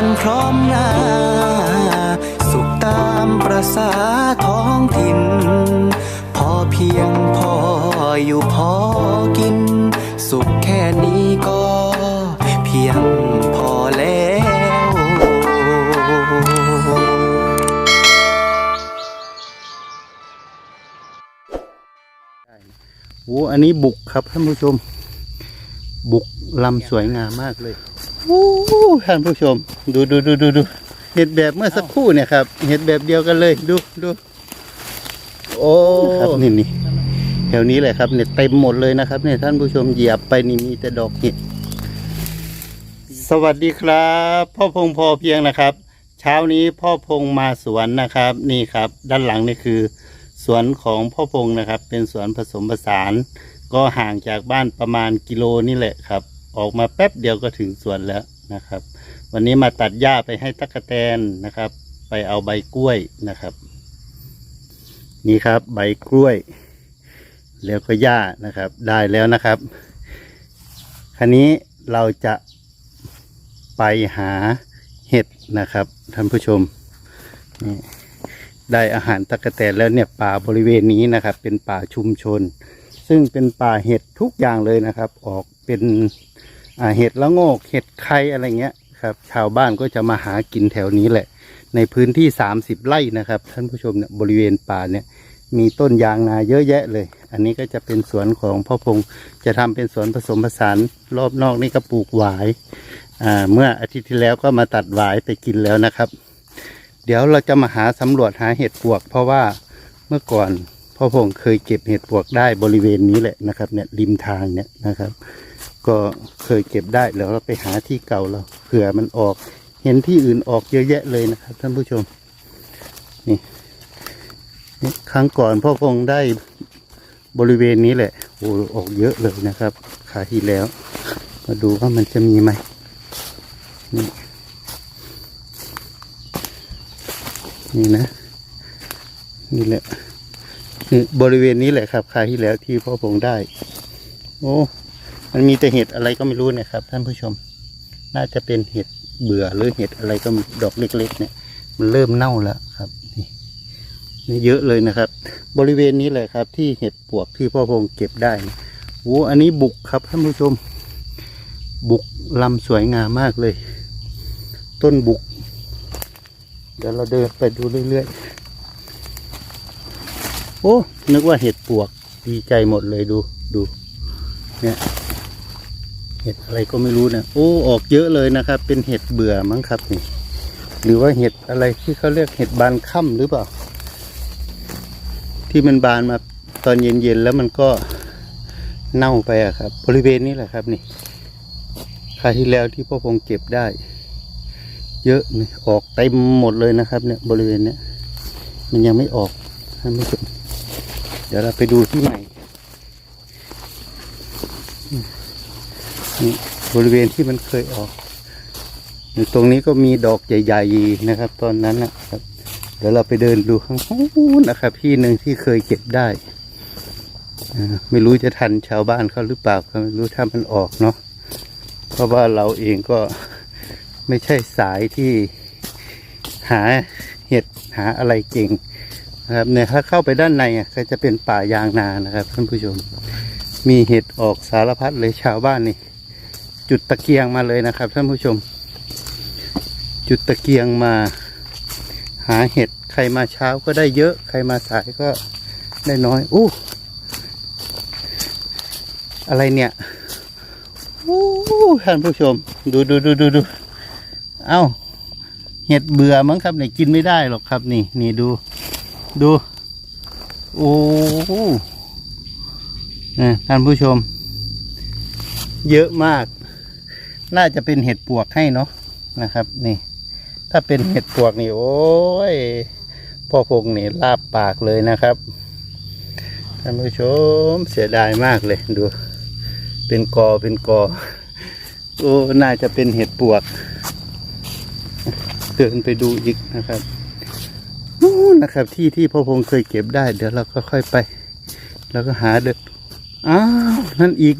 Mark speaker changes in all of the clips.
Speaker 1: กันพร้อมหน้า สุขตามประษาท้องถิ่น พอเพียงพออยู่พอกิน สุขแค่นี้ก็เพียงพอแล้ว
Speaker 2: โอ้อันนี้บุกครับท่านผู้ชม บุกลำสวยงามมากเลย โอ้ท่านผู้ชม ดูดูดูดูดูเห็ดแบบเมื่อสักครู่เนี่ยครับ เห็ดแบบเดียวกันเลย ดูดูโอ้ครับนี่นี่แถวนี้แหละครับเนี่ยเต็มหมดเลยนะครับเนี่ยท่านผู้ชมเหยียบไปนี่มีแต่ดอกเห็ดสวัสดีครับ พ่อพงพอเพียงนะครับ เช้านี้พ่อพงมาสวนนะครับ นี่ครับ ด้านหลังนี่คือ สวนของพ่อพงนะครับ เป็นสวนผสมผสาน ก็ห่างจากบ้านประมาณกิโลนี่แหละครับ ออกมาแป๊บเดียวก็ถึงสวนแล้วนะครับ วันนี้มาตัดหญ้าไปให้ตั๊กแตนนะครับ ไปเอาใบกล้วยนะครับ นี่ครับใบกล้วย แล้วก็หญ้านะครับ ได้แล้วนะครับคราวนี้เราจะไปหาเห็ดนะครับท่านผู้ชมนี่ได้อาหารตะกะแตนแล้วเนี่ยป่าบริเวณนี้นะครับ เป็นป่าชุมชน ซึ่งเป็นป่าเห็ดทุกอย่างเลยนะครับ ออกเป็น เห็ดละโงกเห็ดไข่อะไรเงี้ยครับ ชาวบ้านก็จะมาหากินแถวนี้แหละ ในพื้นที่ 30 ไร่นะครับ ท่านผู้ชมเนี่ยบริเวณป่าเนี่ยมีต้นยางนาเยอะแยะเลย อันนี้ก็จะเป็นสวนของพ่อพงษ์จะทำเป็นสวนผสมผสานรอบนอกนี่ก็ปลูกหวายอ่าเมื่ออาทิตย์ที่แล้วก็มาตัดหวายไปกินแล้วนะครับ เดี๋ยวเราจะมาหาสำรวจหาเห็ดปวก เพราะว่าเมื่อก่อนพ่อพงเคยเก็บเห็ดปวกได้บริเวณนี้แหละนะครับเนี่ยริมทางเนี่ยนะครับ ก็เคยเก็บได้แล้วเราไปหาที่เก่าเราเผื่อมันออก เห็นที่อื่นออกเยอะแยะเลยนะครับ ท่านผู้ชม นี่นี่ครั้งก่อนพ่อพงได้บริเวณนี้แหละโอ้ออกเยอะเลยนะครับขาที่แล้ว มาดูว่ามันจะมีไหมนี่นี่นะ นี่แหละนี่บริเวณนี้แหละครับคราที่แล้วที่พ่อพงได้ โอ้ มันมีแต่เห็ดอะไรก็ไม่รู้นะครับ ท่านผู้ชม น่าจะเป็นเห็ดเบื่อหรือเห็ดอะไรก็ดอกเล็ก ๆ เนี่ย มันเริ่มเน่าแล้วครับนี่นี่เยอะเลยนะครับ บริเวณนี้แหละครับ ที่เห็ดปวกที่พ่อพงเก็บได้โอ้อันนี้บุกครับท่านผู้ชม บุกลำสวยงามมากเลย ต้นบุก เดี๋ยวเราเดินไปดูเรื่อยๆโอ้นึกว่าเห็ดปวกดีใจหมดเลยดูดู เนี่ย ห็ดอะไรก็ไม่รู้เนะโอ้ออกเยอะเลยนะครับ เป็นเห็ดเบื่อมั้งครับนี่หรือว่าเห็ดอะไรที่เขาเรียกเห็ดบานค่ำหรือเปล่า ที่มันบานมาตอนเย็นๆแล้วมันก็เน่าไปอะครับ บริเวณนี้แหละครับนี่คราวที่แล้วที่พ่อพงเก็บได้ เยอะนี่ออกเต็มหมดเลยนะครับ เนี่ย บริเวณเนี้ยมันยังไม่ออกท่านผู้ชมเดี๋ยวเราไปดูที่ใหม่ นี่บริเวณที่มันเคยออก ตรงนี้ก็มีดอกใหญ่ๆนะครับ ตอนนั้นนะครับ เดี๋ยวเราไปเดินดูข้างนู้นนะครับที่หนึ่งที่เคยเก็บได้ ไม่รู้จะทันชาวบ้านเขาหรือเปล่าก็ไม่รู้ถ้ามันออกเนาะเพราะว่าเราเองก็ไม่ใช่สายที่หาเห็ดหาอะไรเก่งนะครับเนี่ยถ้าเข้าไปด้านในอะก็จะเป็นป่ายางนานะครับท่านผู้ชม มีเห็ดออกสารพัดเลยชาวบ้านนี่ จุดตะเกียงมาเลยนะครับท่านผู้ชม จุดตะเกียงมา หาเห็ดใครมาเช้าก็ได้เยอะ ใครมาสายก็ได้น้อยอู้อะไรเนี่ยอู้ท่านผู้ชม ดูดูดูดูดูเอ้าเห็ดเบื่อมั้งครับเนี่ยกินไม่ได้หรอกครับนี่ นี่ดู ดูโอ้นี่ท่านผู้ชม เยอะมาก น่าจะเป็นเห็ดปวกให้เนาะนะครับ นี่ ถ้าเป็นเห็ดปวกนี่โอ้ยพ่อพงนี่ลาบปากเลยนะครับท่านผู้ชมเสียดายมากเลยดู เป็นกอเป็นกอโอ้น่าจะเป็นเห็ดปวก เดินไปดูอีกนะครับนู่นะครับ ที่ที่พ่อพงเคยเก็บได้ เดี๋ยวเราก็ค่อยไป แล้วก็หาเด็ดอ้าวนั่นอีก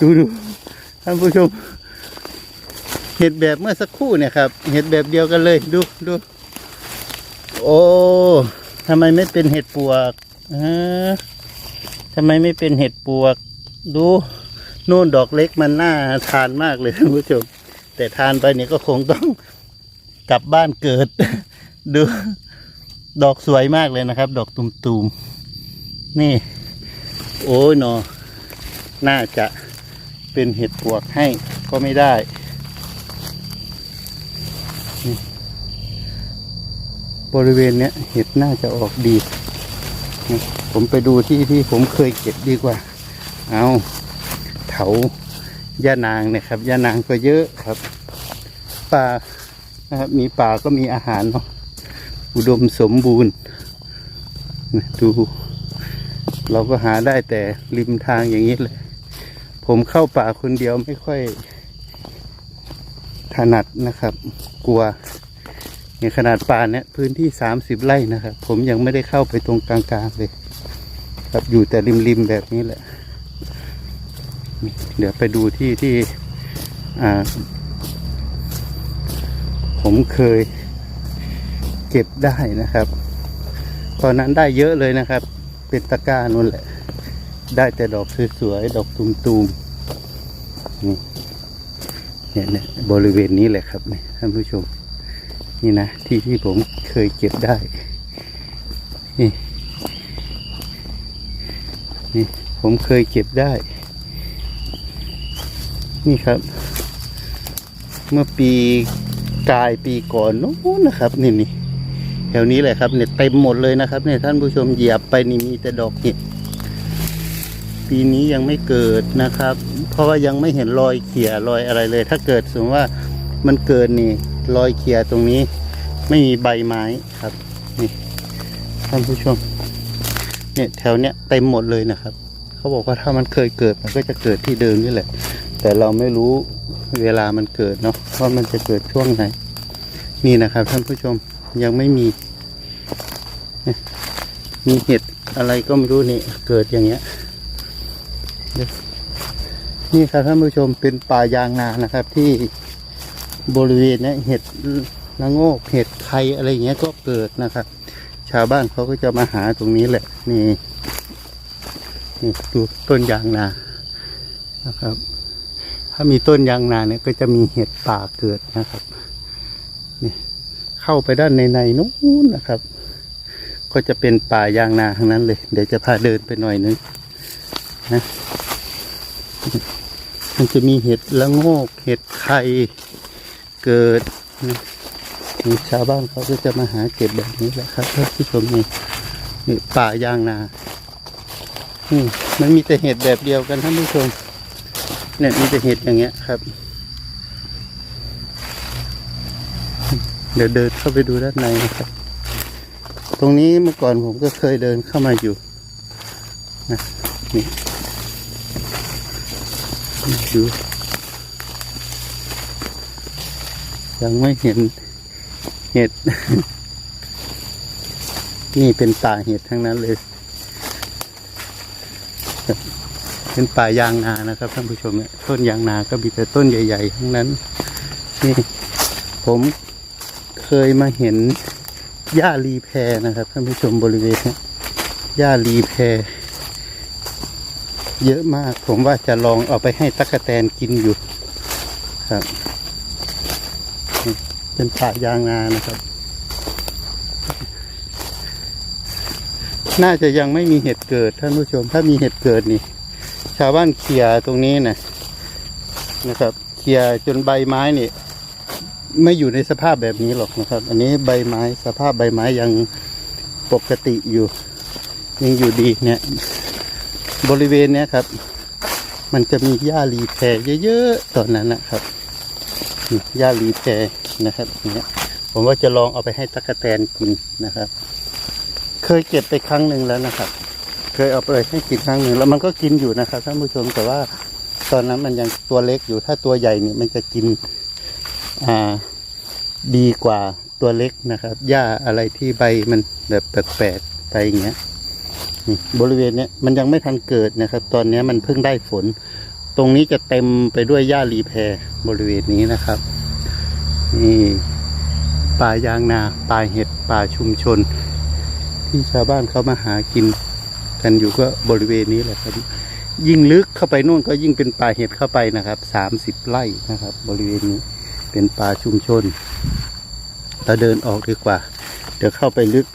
Speaker 2: ดูดูท่านผู้ชม เห็ดแบบเมื่อสักครู่เนี่ยครับ เห็ดแบบเดียวกันเลย ดูดูโอ้ทำไมไม่เป็นเห็ดปวกทำไมไม่เป็นเห็ดปวก ดูนู่นดอกเล็กมันน่าทานมากเลยท่านผู้ชมแต่ทานไปเนี่ยก็คงต้องกลับบ้านเกิด ดู ดอกสวยมากเลยนะครับ ดอกตุ่มๆนี่ โอ้ยนอน่าจะเป็นเห็ดปวกให้ก็ไม่ได้ บริเวณเนี้ยเห็ดน่าจะออกดี ผมไปดูที่ที่ผมเคยเก็บดีกว่า เอาเถาย่านางเนะครับย่านางก็เยอะครับป่านะครับมีป่าก็มีอาหารเนาะอุดมสมบูรณ์ดู เราก็หาได้แต่ริมทางอย่างนี้เลย ผมเข้าป่าคนเดียวไม่ค่อย ถนัดนะครับ กลัวในขนาดป่าเนี่ยพื้นที่สามสิบไร่นะครับ ผมยังไม่ได้เข้าไปตรงกลางๆเลย ครับอยู่แต่ริมๆแบบนี้แหละ เดี๋ยวไปดูที่ที่อ่าผมเคยเก็บได้นะครับ ตอนนั้นได้เยอะเลยนะครับ เป็นตะกร้านั่นแหละ ได้แต่ดอกสวยๆดอกตุมๆนี่ เนี่ยเนี่ยบริเวณนี้แหละครับเนี่ยท่านผู้ชม นี่นะ ที่ที่ผมเคยเก็บได้ นี่ นี่ผมเคยเก็บได้ นี่ครับ เมื่อปีกลายปีก่อนนู้นนะครับนี่นี่แถวนี้แหละครับเนี่ยเต็มหมดเลยนะครับเนี่ยท่านผู้ชมเหยียบไปนี่มีแต่ดอกเห็ด ปีนี้ยังไม่เกิดนะครับ เพราะว่ายังไม่เห็นรอยเขี่ยรอยอะไรเลย ถ้าเกิดสมมติว่ามันเกิดนี่รอยเขี่ยตรงนี้ ไม่มีใบไม้ครับนี่ท่านผู้ชมเนี่ยแถวเนี้ยเต็มหมดเลยนะครับ เขาบอกว่าถ้ามันเคยเกิดมันก็จะเกิดที่เดิมนี่แหละ แต่เราไม่รู้เวลามันเกิดเนาะว่ามันจะเกิดช่วงไหน นี่นะครับท่านผู้ชมยังไม่มีมีเห็ดอะไรก็ไม่รู้นี่เกิดอย่างเงี้ย นี่ครับท่านผู้ชมเป็นป่ายางนานะครับ ที่บริเวณนี้เห็ดละโงกเห็ดไข่อะไรอย่างเงี้ยก็เกิดนะครับ ชาวบ้านเขาก็จะมาหาตรงนี้แหละ นี่นี่ดูต้นยางนานะครับ ถ้ามีต้นยางนาเนี่ยก็จะมีเห็ดป่าเกิดนะครับนี่เข้าไปด้านในในๆนู้นนะครับ ก็จะเป็นป่ายางนาทั้งนั้นเลย เดี๋ยวจะพาเดินไปหน่อยนึง นะ มันจะมีเห็ดละโงก เห็ดไข่เกิดนะชาวบ้านเขาก็จะมาหาเก็บแบบนี้แหละครับท่านผู้ชมนี่นี่ป่ายางนาอืมมันมีแต่เห็ดแบบเดียวกันท่านผู้ชม เนี่ยมีแต่เห็ดอย่างเงี้ยครับ เดี๋ยวเดินเข้าไปดูด้านในนะครับ ตรงนี้เมื่อก่อนผมก็เคยเดินเข้ามาอยู่นะนี่ ดูยังไม่เห็นเห็ด นี่เป็นป่าเห็ดทั้งนั้นเลย เป็นป่ายางนานะครับท่านผู้ชมเนี่ยต้นยางนาก็มีแต่ต้นใหญ่ ๆ ทั้งนั้น นี่ผมเคยมาเห็นหญ้ารีแพรนะครับท่านผู้ชมบริเวณนี้หญ้ารีแพร เยอะมาก ผมว่าจะลองเอาไปให้ตั๊กแตนกินอยู่ครับเป็นป่ายางนานะครับ น่าจะยังไม่มีเห็ดเกิดท่านผู้ชม ถ้ามีเห็ดเกิดนี่ ชาวบ้านเคลียร์ตรงนี้นะนะครับเคลียร์จนใบไม้นี่ไม่อยู่ในสภาพแบบนี้หรอกนะครับ อันนี้ใบไม้สภาพใบไม้ยังปกติอยู่ยังอยู่ดีเนี่ย บริเวณเนี้ยครับ มันจะมีหญ้ารีแพรเยอะๆตอนนั้นนะครับหญ้ารีแพรนะครับอย่างเนี้ยผมว่าจะลองเอาไปให้ตั๊กแตนกินนะครับ เคยเก็บไปครั้งหนึ่งแล้วนะครับ เคยเอาไปให้กินครั้งหนึ่งแล้วมันก็กินอยู่นะครับท่านผู้ชมแต่ว่าตอนนั้นมันยังตัวเล็กอยู่ถ้าตัวใหญ่เนี่ยมันจะกินอ่าดีกว่าตัวเล็กนะครับหญ้าอะไรที่ใบมันแบบแปลกๆไปอย่างเงี้ย นี่บริเวณเนี้ยมันยังไม่ทันเกิดนะครับ ตอนนี้มันเพิ่งได้ฝน ตรงนี้จะเต็มไปด้วยหญ้ารีแพรบริเวณนี้นะครับ นี่ป่ายางนาป่าเห็ดป่าชุมชน ที่ชาวบ้านเขามาหากินกันอยู่ก็บริเวณนี้แหละครับ ยิ่งลึกเข้าไปนู่นก็ยิ่งเป็นป่าเห็ดเข้าไปนะครับสามสิบไร่นะครับ บริเวณนี้เป็นป่าชุมชนเราเดินออกดีกว่า เดี๋ยวเข้าไปลึก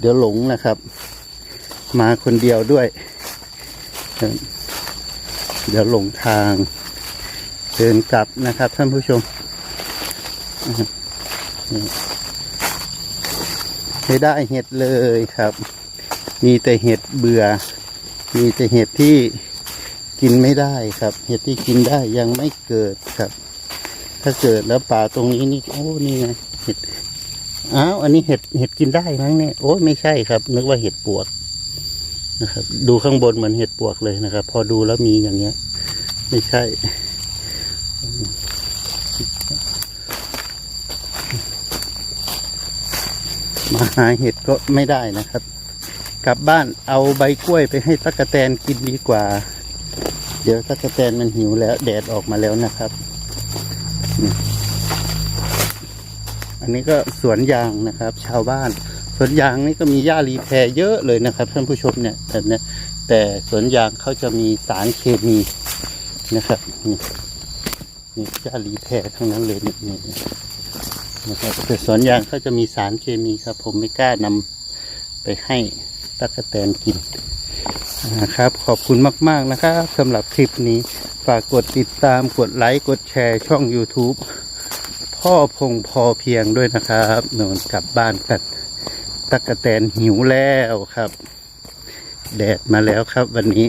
Speaker 2: เดี๋ยวหลงนะครับ มาคนเดียวด้วย เดี๋ยวหลงทาง เดินกลับนะครับท่านผู้ชม ไม่ได้เห็ดเลยครับ มีแต่เห็ดเบื่อ มีแต่เห็ดที่กินไม่ได้ครับ เห็ดที่กินได้ยังไม่เกิดครับ ถ้าเกิดแล้วป่าตรงนี้นี่โอ้นี่ไงเห็ดอ้าวอันนี้เห็ดเห็ดกินได้มั้งเนี่ยโอ้ไม่ใช่ครับ นึกว่าเห็ดปวก นะครับ ดูข้างบนเหมือนเห็ดปวกเลยนะครับ พอดูแล้วมีอย่างเงี้ย ไม่ใช่ มาหาเห็ดก็ไม่ได้นะครับ กลับบ้านเอาใบกล้วยไปให้ตั๊กแตนกินดีกว่า เดี๋ยวตั๊กแตนมันหิวแล้ว แดดออกมาแล้วนะครับ อันนี้ก็สวนยางนะครับ ชาวบ้าน สวนยางนี่ก็มีหญ้ารีแพรเยอะเลยนะครับท่านผู้ชมเนี่ยแต่เนี่ยแต่สวนยางเขาจะมีสารเคมีนะครับนี่นี่หญ้ารีแพรทั้งนั้นเลยนี่นี่นะครับแต่สวนยางเขาจะมีสารเคมีครับ ผมไม่กล้านำไปให้ตั๊กแตนกินนะครับ ขอบคุณมาก ๆ นะครับสำหรับคลิปนี้ ฝากกดติดตามกดไลค์ กดแชร์ช่อง YouTube พ่อพงพอเพียงด้วยนะครับนอนกลับบ้านกัน ตักกะแตนหิวแล้วครับ แดดมาแล้วครับวันนี้